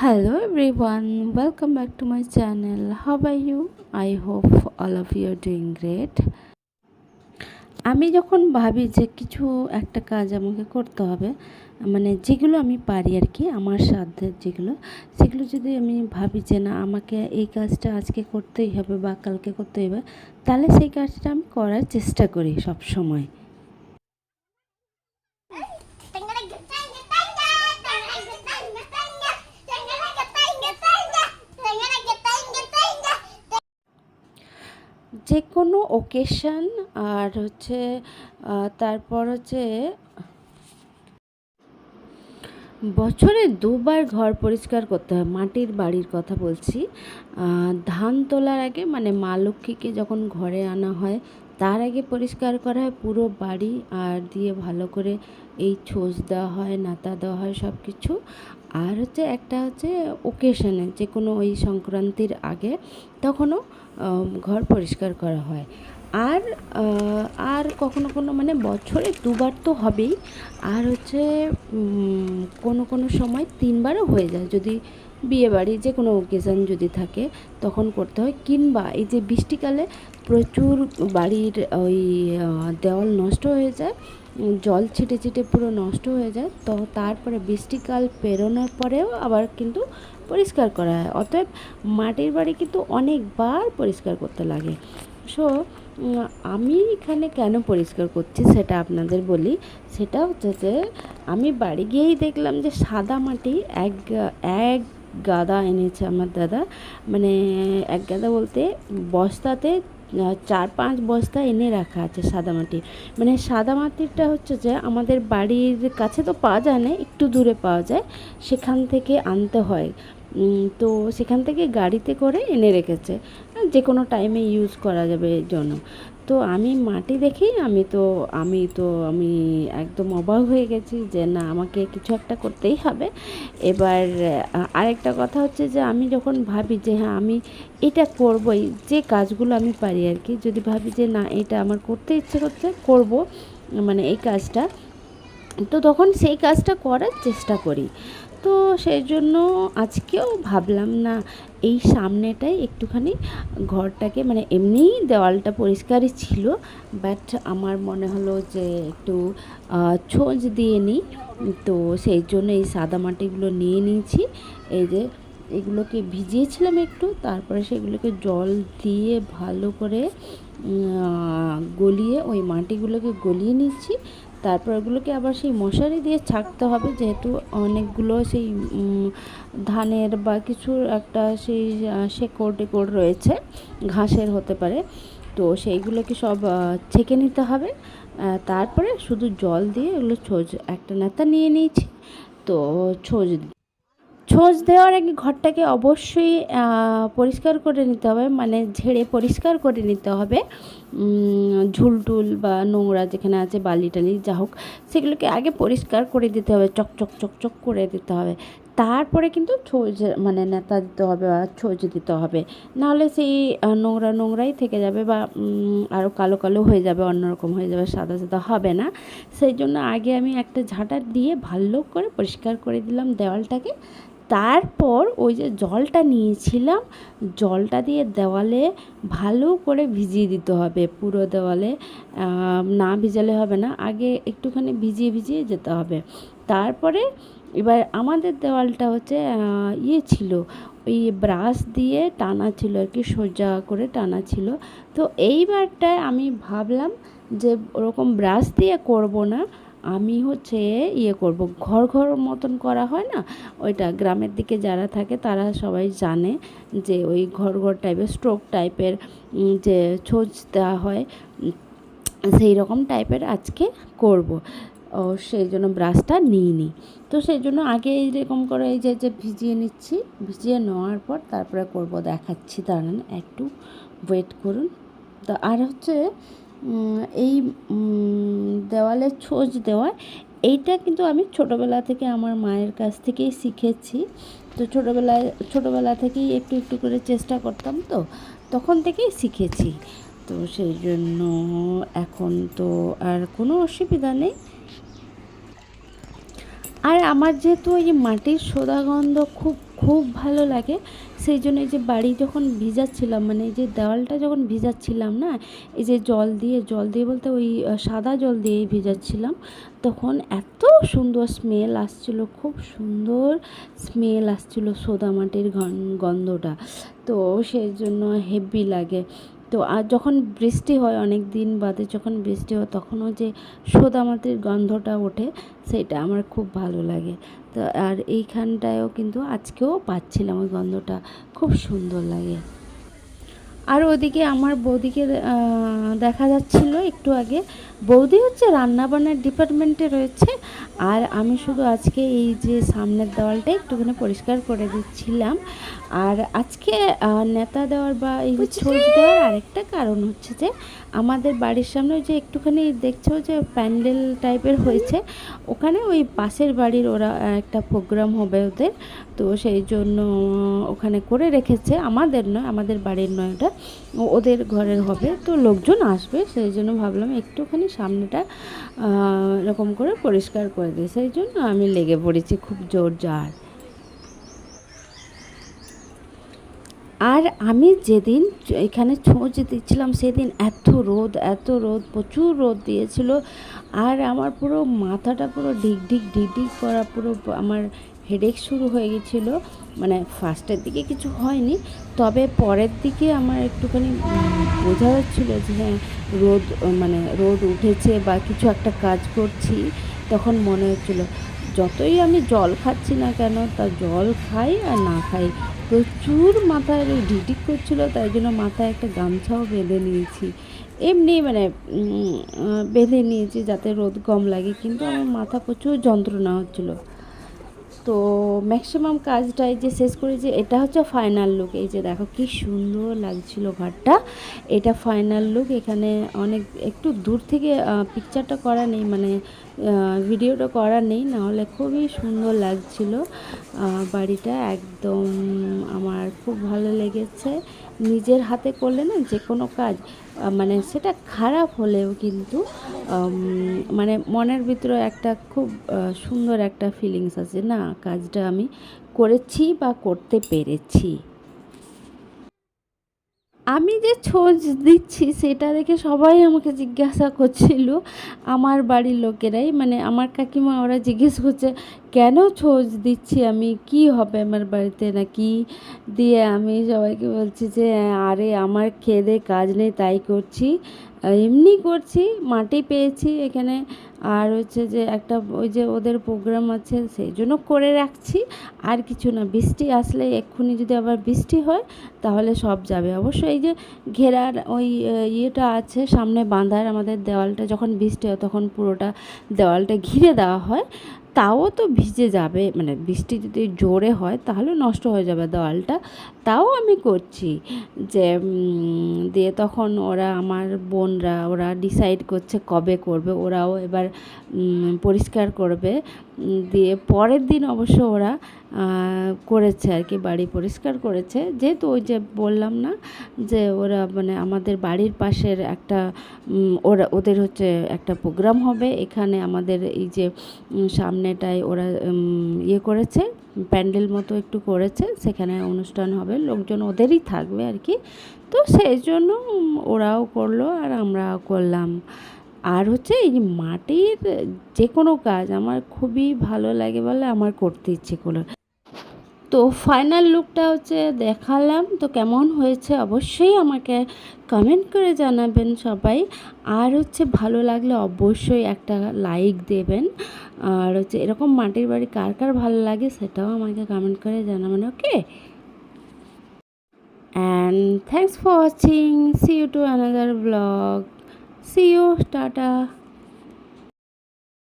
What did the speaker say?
Hello everyone, welcome back to my channel. How are you? I hope all of you are doing great. আমি যখন ভাবি যে কিছু একটা কাজ আমাকে করতে হবে মানে যেগুলো আমি পারি আর কি আমার সাধ্যের যেগুলো সেগুলো যদি আমি ভাবি যে না আমাকে এই কাজটা আজকে করতেই হবে বা কালকে করতেই হবে তাহলে সেই কাজটা আমি করার চেষ্টা করি সব সময়। যে কোনো ওকেশন আর হচ্ছে তারপর হচ্ছে, বছরে দুবার ঘর পরিষ্কার করতে হয়, মাটির বাড়ির কথা বলছি। ধান তোলার আগে মানে মা লক্ষ্মীকে যখন ঘরে আনা হয়, তার আগে পরিষ্কার করা হয়, পুরো বাড়ি আর দিয়ে ভালো করে এই ছোঁচ দেওয়া হয়, নাতা দেওয়া হয় সব কিছু আর হচ্ছে একটা হচ্ছে ওকেশনে যে কোনো ওই সংক্রান্তির আগে তখনও ঘর পরিষ্কার করা হয়। আর আর কখনো কোনো মানে বছরে দুবার তো হবেই। আর হচ্ছে কোনো কোনো সময় তিনবারও হয়ে যায়। যদি বিয়েবাড়ি যে কোনো ওকেশান যদি থাকে, তখন করতে হয়। কিংবা এই যে বৃষ্টিকালে প্রচুর বাড়ির ওই দেওয়াল নষ্ট হয়ে যায়, জল ছিটে ছিটে পুরো নষ্ট হয়ে যায়, তো তারপরে বৃষ্টিকাল পেরোনোর পরেও আবার কিন্তু পরিষ্কার করা হয়। অতএব মাটির বাড়ি কিন্তু অনেকবার পরিষ্কার করতে লাগে। সো আমি এখানে কেন পরিষ্কার করছি সেটা আপনাদের বলি। সেটা হচ্ছে যে, আমি বাড়ি গিয়েই দেখলাম যে সাদা মাটি এক এক গাদা এনেছে আমার দাদা। মানে এক গাদা বলতে বস্তাতে চার পাঁচ বস্তা এনে রাখা আছে সাদা মাটি মানে সাদা মাটিটা হচ্ছে যে আমাদের বাড়ির কাছে তো পাওয়া যায় না, একটু দূরে পাওয়া যায়, সেখান থেকে আনতে হয়। তো সেখান থেকে গাড়িতে করে এনে রেখেছে। যে কোনো টাইমে ইউজ করা যাবে এর জন্য। তো আমি মাটি দেখেই আমি তো আমি তো, আমি একদম অবাক হয়ে গেছি যে না, আমাকে কিছু একটা করতেই হবে। এবার আরেকটা কথা হচ্ছে যে আমি যখন ভাবি যে হ্যাঁ আমি এটা করবই, যে কাজগুলো আমি পারি আর কি, যদি ভাবি যে না, এটা আমার করতে ইচ্ছে করছে, করব মানে এই কাজটা, তো তখন সেই কাজটা করার চেষ্টা করি। তো সেই জন্য আজকেও ভাবলাম না, এই সামনেটাই একটুখানি ঘরটাকে মানে এমনিই দেওয়ালটা পরিষ্কারই ছিল বাট আমার মনে হলো যে একটু ছোঁচ দিয়ে নিই। তো সেই জন্য এই সাদা মাটিগুলো নিয়ে নিয়েছি। এই যে এগুলোকে ভিজিয়েছিলাম একটু, তারপরে সেগুলোকে জল দিয়ে ভালো করে গলিয়ে ওই মাটিগুলোকে গলিয়ে নিচ্ছি। তারপর ওগুলোকে আবার সেই মশারি দিয়ে ছাকতে হবে, যেহেতু অনেকগুলো সেই ধানের বা কিছুর একটা সেই শেকড় টেকড় রয়েছে, ঘাসের হতে পারে। তো সেইগুলোকে সব ছেঁকে নিতে হবে। তারপরে শুধু জল দিয়ে এগুলো ছোজ, একটা নেতা নিয়ে নিয়েছি। তো ছোজ ছোঁচ দেওয়ার আগে ঘরটাকে অবশ্যই পরিষ্কার করে নিতে হবে মানে ঝেড়ে পরিষ্কার করে নিতে হবে। ঝুলটুল বা নোংরা যেখানে আছে, বালি টালি যা হোক, সেগুলোকে আগে পরিষ্কার করে দিতে হবে চকচক চকচক করে দিতে হবে। তারপরে কিন্তু ছোঁচ মানে নেতা দিতে হবে বা ছোঁচ দিতে হবে। নাহলে সেই নোংরা নোংরাই থেকে যাবে বা আরও কালো কালো হয়ে যাবে, অন্যরকম হয়ে যাবে, সাদা সাদা হবে না। সেই জন্য আগে আমি একটা ঝাঁটার দিয়ে ভালো করে পরিষ্কার করে দিলাম দেওয়ালটাকে। তারপর ওই যে জলটা নিয়েছিলাম, জলটা দিয়ে দেওয়ালে ভালো করে ভিজিয়ে দিতে হবে পুরো দেওয়ালে। না ভিজালে হবে না, আগে একটুখানি ভিজিয়ে ভিজিয়ে যেতে হবে। তারপরে এবার আমাদের দেওয়ালটা হচ্ছে ইয়ে ছিল, ওই ব্রাশ দিয়ে টানা ছিল আর কি, সোজা করে টানা ছিল। তো এইবারটায় আমি ভাবলাম যে ওরকম ব্রাশ দিয়ে করব না আমি হচ্ছে ইয়ে করব, ঘর ঘর মতন করা হয় না? ওইটা গ্রামের দিকে যারা থাকে তারা সবাই জানে যে ওই ঘর ঘর টাইপের স্ট্রোক টাইপের যে ছোঁচ দেওয়া হয় সেই রকম টাইপের আজকে করব। ও, সেই জন্য ব্রাশটা নিই নি তো সেই জন্য আগে এইরকম করে এই যে যে ভিজিয়ে নিচ্ছি, ভিজিয়ে নেওয়ার পর তারপরে করব, দেখাচ্ছি। দাঁড়ান, একটু ওয়েট করুন। তো আর হচ্ছে এই দেওয়ালে ছোঁচ দেওয়া এইটা কিন্তু আমি ছোটোবেলা থেকে আমার মায়ের কাছ থেকেই শিখেছি। তো ছোটোবেলায় ছোটোবেলা থেকেই একটু একটু করে চেষ্টা করতাম তো, তখন থেকেই শিখেছি। তো সেই জন্য এখন তো আর কোনো অসুবিধা নেই। আর আমার যেহেতু ওই মাটির সোদা গন্ধ খুব খুব ভালো লাগে। সেই জন্য এই যে বাড়ি যখন ভিজাচ্ছিলাম মানে এই যে দেওয়ালটা যখন ভিজাচ্ছিলাম না, এই যে জল দিয়ে জল দিয়ে বলতে ওই সাদা জল দিয়েই ভিজাচ্ছিলাম, তখন এত সুন্দর স্মেল আসছিল, খুব সুন্দর স্মেল আসছিল সোদা মাটির গন- গন্ধটা। তো সেই জন্য হেভি লাগে। তো আর যখন বৃষ্টি হয় অনেক দিন বাদে যখন বৃষ্টি হয় তখনও যে সোদা মাটির গন্ধটা ওঠে, সেটা আমার খুব ভালো লাগে। তো আর এইখানটায়ও কিন্তু আজকেও পাচ্ছিলাম ওই গন্ধটা, খুব সুন্দর লাগে। আর ওদিকে আমার বৌদিকে দেখা যাচ্ছিল একটু আগে। বৌদি হচ্ছে রান্নাবান্নার ডিপার্টমেন্টে রয়েছে। আর আমি শুধু আজকে এই যে সামনের দেওয়ালটা একটুখানি পরিষ্কার করে দিচ্ছিলাম। আর আজকে নেতা দেওয়ার বা এই ছোট দেওয়ার আরেকটা কারণ হচ্ছে যে আমাদের বাড়ির সামনে যে একটুখানি দেখছ যে প্যান্ডেল টাইপের হয়েছে ওখানে ওই পাশের বাড়ির ওরা একটা প্রোগ্রাম হবে ওদের। তো সেই জন্য ওখানে করে রেখেছে। আমাদের নয় আমাদের বাড়ির নয় ওটা। ওদের ঘরের হবে। তো লোকজন আসবে সেই জন্য ভাবলাম একটুখানি সামনেটা এরকম করে পরিষ্কার করে দিই। সেই জন্য আমি লেগে পড়েছি খুব জোর জার আর আমি যেদিন এখানে ছোঁচ দিচ্ছিলাম সেদিন এত রোদ এত রোদ, প্রচুর রোদ দিয়েছিল। আর আমার পুরো মাথাটা পুরো ডিগ ডিগ ডিগ ডিগ করা পুরো আমার হেডেক শুরু হয়ে গেছিল। মানে ফার্স্টের দিকে কিছু হয়নি। তবে পরের দিকে আমার একটুখানি বোঝা যাচ্ছিল যে হ্যাঁ রোদ মানে রোদ উঠেছে বা কিছু একটা কাজ করছি, তখন মনে হচ্ছিল যতই আমি জল খাচ্ছি না কেন, তা জল খাই আর না খাই। প্রচুর মাথায় ঢিটিক করছিল, তাই জন্য মাথায় একটা গামছাও বেঁধে নিয়েছি। এমনি মানে বেঁধে নিয়েছি যাতে রোদ কম লাগে, কিন্তু আমার মাথা প্রচুর যন্ত্রণা হচ্ছিল। তো ম্যাক্সিমাম কাজটাই যে শেষ করেছি এটা হচ্ছে ফাইনাল লুক এই যে দেখো কি সুন্দর লাগছিল ঘরটা। এটা ফাইনাল লুক এখানে অনেক, একটু দূর থেকে পিকচারটা করা নেই মানে ভিডিওটা করা নেই, নাহলে খুবই সুন্দর লাগছিল। বাড়িটা একদম আমার খুব ভালো লেগেছে। নিজের হাতে করলে না যে কোনো কাজ মানে সেটা খারাপ হলেও কিন্তু মানে মনের ভিতরে একটা খুব সুন্দর একটা ফিলিংস আছে, না? কাজটা আমি করেছি বা করতে পেরেছি। আমি যে ছোঁচ দিচ্ছি সেটা দেখে সবাই আমাকে জিজ্ঞাসা করছিল, আমার বাড়ির লোকেরাই। মানে আমার কাকিমা ওরা জিজ্ঞেস করছে, কেন ছোঁচ দিচ্ছি আমি? কি হবে আমার বাড়িতে নাকি? দিয়ে আমি সবাইকে বলছি যে, আরে আমার খেদে কাজ নেই, তাই করছি। এমনি করছি, মাটি পেয়েছি এখানে। আর হচ্ছে যে একটা ওই যে ওদের প্রোগ্রাম আছে, সেই জন্য করে রাখছি। আর কিছু না, বৃষ্টি আসলে এক্ষুনি যদি আবার বৃষ্টি হয়, তাহলে সব যাবে। অবশ্য এই যে ঘেরার ওই ইয়েটা আছে, সামনে বাঁধার আমাদের দেওয়ালটা যখন বৃষ্টি হয়, তখন পুরোটা দেওয়ালটা ঘিরে দেওয়া হয়। তাও তো ভিজে যাবে মানে বৃষ্টি যদি জোরে হয় তাহলে নষ্ট হয়ে যাবে দেওয়ালটা। তাও আমি করছি যে দিয়ে তখন ওরা আমার বোনরা, ওরা ডিসাইড করছে কবে করবে, ওরাও এবার পরিষ্কার করবে। দিয়ে পরের দিন অবশ্য ওরা করেছে আর কি, বাড়ি পরিষ্কার করেছে। যেহেতু ওই যে বললাম না যে ওরা মানে আমাদের বাড়ির পাশের একটা ওরা, ওদের হচ্ছে একটা প্রোগ্রাম হবে। এখানে আমাদের এই যে সামনেটায় ওরা ইয়ে করেছে, প্যান্ডেল মতো একটু করেছে। সেখানে অনুষ্ঠান হবে, লোকজন ওদেরই থাকবে আর কি। তো সেই জন্য ওরাও করল আর আমরাও করলাম। আর হচ্ছে এই মাটির যে কোনো কাজ আমার খুবই ভালো লাগে বলে আমার করতে ইচ্ছে করল। তো ফাইনাল লুকটা হচ্ছে দেখালাম। তো কেমন হয়েছে অবশ্যই আমাকে কমেন্ট করে জানাবেন সবাই। আর হচ্ছে ভালো লাগলে অবশ্যই একটা লাইক দেবেন। আর হচ্ছে এরকম মাটির বাড়ি কার কার ভালো লাগে সেটাও আমাকে কমেন্ট করে জানাবেন okay and thanks for watching see you to another blog see you tata